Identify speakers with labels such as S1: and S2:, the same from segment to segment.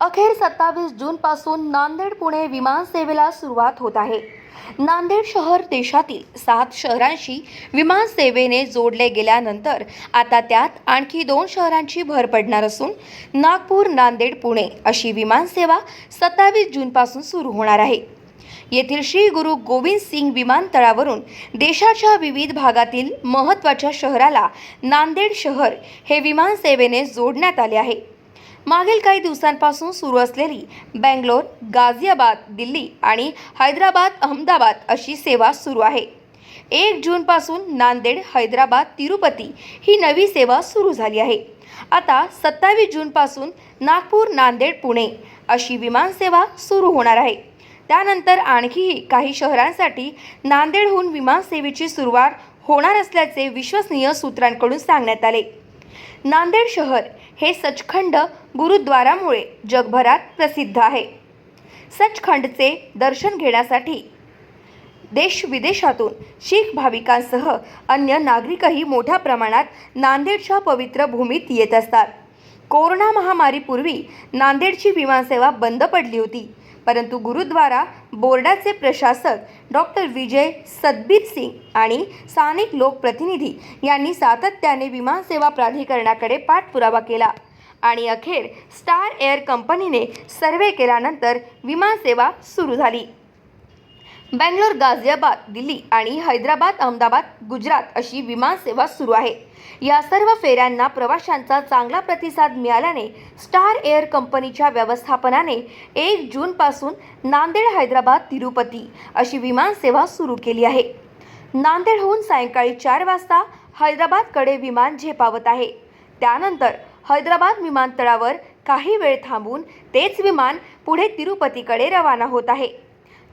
S1: अखेर सत्तावीस जूनपासून नांदेड पुणे विमान सेवेला सुरुवात होत आहे. नांदेड शहर देशातील सात शहरांशी विमान सेवेने जोडले गेल्यानंतर आता त्यात आणखी दोन शहरांची भर पडणार असून नागपूर नांदेड पुणे अशी विमानसेवा सत्तावीस जूनपासून सुरू होणार आहे. येथील श्री गुरु गोविंद सिंग विमानतळावरून देशाच्या विविध भागातील महत्त्वाच्या शहराला नांदेड शहर हे विमान सेवेने जोडण्यात आले आहे. मागील काही दिवसांपासून सुरू असलेली बँगलोर गाझियाबाद दिल्ली आणि हैदराबाद अहमदाबाद अशी सेवा सुरू आहे. एक जूनपासून नांदेड हैदराबाद तिरुपती ही नवी सेवा सुरू झाली आहे. आता सत्तावीस जूनपासून नागपूर नांदेड पुणे अशी विमानसेवा सुरू होणार आहे. त्यानंतर आणखीही काही शहरांसाठी नांदेडहून विमानसेवेची सुरुवात होणार असल्याचे विश्वसनीय सूत्रांकडून सांगण्यात आले. नांदेड शहर हे सचखंड गुरुद्वारामुळे जगभरात प्रसिद्ध आहे. सचखंडचे दर्शन घेण्यासाठी देश विदेशातून शीख भाविकांसह अन्य नागरिकही मोठ्या प्रमाणात नांदेडच्या पवित्र भूमीत येत असतात. कोरोना महामारीपूर्वी नांदेडची विमानसेवा बंद पडली होती. परंतु गुरुद्वारा बोर्डाचे प्रशासक डॉक्टर विजय सदबीर सिंग आणि स्थानिक लोकप्रतिनिधी यांनी सातत्याने विमानसेवा प्राधिकरणाकडे पाठपुरावा केला आणि अखेर स्टार एअर कंपनीने सर्वे केल्यानंतर विमानसेवा सुरू झाली. बँगलोर गाझियाबाद दिल्ली आणि हैदराबाद अहमदाबाद गुजरात अशी विमानसेवा सुरू आहे. या सर्व फेऱ्यांना प्रवाशांचा चांगला प्रतिसाद मिळाल्याने स्टार एअर कंपनीच्या व्यवस्थापनाने एक जूनपासून नांदेड हैदराबाद तिरुपती अशी विमानसेवा सुरू केली आहे. नांदेडहून सायंकाळी चार वाजता हैदराबादकडे विमान झेपावत आहे. त्यानंतर हैदराबाद विमानतळावर काही वेळ थांबून तेच विमान पुढे तिरुपतीकडे रवाना होत आहे.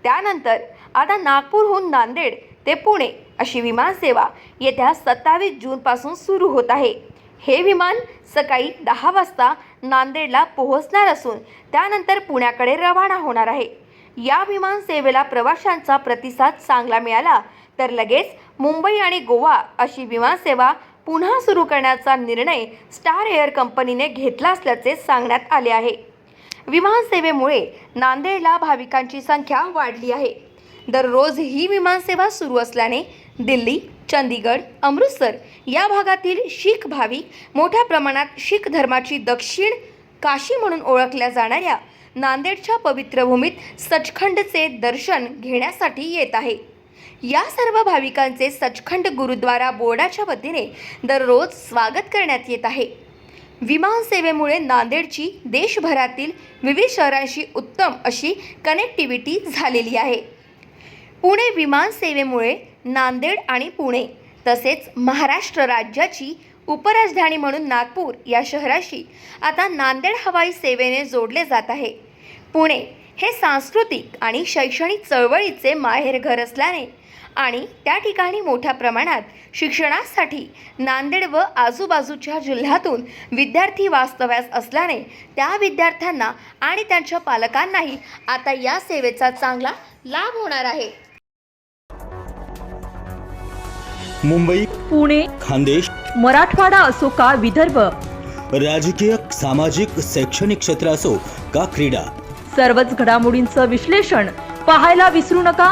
S1: त्यानंतर आता नागपूरहून नांदेड ते पुणे अशी विमानसेवा येत्या सत्तावीस जूनपासून सुरू होत आहे. हे विमान सकाळी दहा वाजता नांदेडला पोहोचणार असून त्यानंतर पुण्याकडे रवाना होणार आहे. या विमानसेवेला प्रवाशांचा प्रतिसाद चांगला मिळाला तर लगेच मुंबई आणि गोवा अशी विमानसेवा पुन्हा सुरू करण्याचा निर्णय स्टार एअर कंपनीने घेतला असल्याचे सांगण्यात आले आहे. विमानसेवेमुळे नांदेडला भाविकांची संख्या वाढली आहे. दररोज ही विमानसेवा सुरू असल्याने दिल्ली चंदीगड अमृतसर या भागातील शीख भाविक मोठ्या प्रमाणात शीख धर्माची दक्षिण काशी म्हणून ओळखल्या जाणाऱ्या नांदेडच्या पवित्र भूमीत सचखंडचे दर्शन घेण्यासाठी येत आहे. या सर्व भाविकांचे सचखंड गुरुद्वारा बोर्डाच्या वतीने दररोज स्वागत करण्यात येत आहे. विमान सेवेमुळे नांदेडची देशभरातील विविध शहरांशी उत्तम अशी कनेक्टिव्हिटी झालेली आहे. पुणे विमान सेवेमुळे नांदेड आणि पुणे तसेच महाराष्ट्र राज्याची उपराजधानी म्हणून नागपूर या शहराशी आता नांदेड हवाई सेवेने जोडले जात आहे. पुणे हे सांस्कृतिक आणि शैक्षणिक चळवळीचे माहेरघर असल्याने आणि त्या ठिकाणी मोठ्या प्रमाणात शिक्षणासाठी नांदेड व आजूबाजूच्या जिल्ह्यातून विद्यार्थी वास्तव्यास असल्याने त्या विद्यार्थ्यांना आणि त्यांच्या पालकांनाही आता या सेवेचा चांगला लाभ होणार आहे.
S2: मुंबई
S3: पुणे
S2: खानदेश
S3: मराठवाडा असो का विदर्भ?
S2: राजकीय सामाजिक शैक्षणिक क्षेत्र असो का क्रीडा?
S3: सर्वच घडामोडींचं विश्लेषण पाहायला विसरू नका.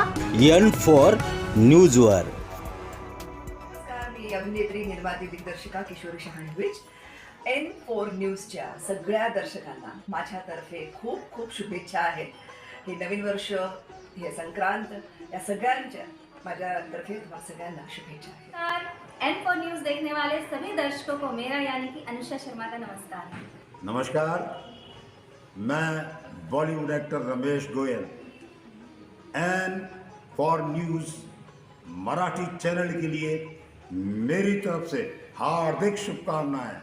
S2: एन फॉर न्यूजवर
S4: नमस्कार मी अभिनेत्री निर्माती दिग्दर्शिका किशोरी शहाणविच एन फोर न्यूजच्या सगळ्या दर्शकांना माझ्यातर्फे खूप खूप शुभेच्छा आहेत. हे नवीन वर्ष हे संक्रांत या सगळ्यांच्या माझ्यातर्फे तुम्हाला सगळ्यांना शुभेच्छा आहेत.
S5: नमस्कार एन फॉर न्यूज देखने वाले सभी दर्शकों को मेरा यानी कि अनुषा शर्मा का नमस्कार.
S6: नमस्कार मैं Bollywood actor Ramesh Goyal N four news Marathi channel के लिए मेरी तरफ़ से हार्दिक शुभकामनाएँ।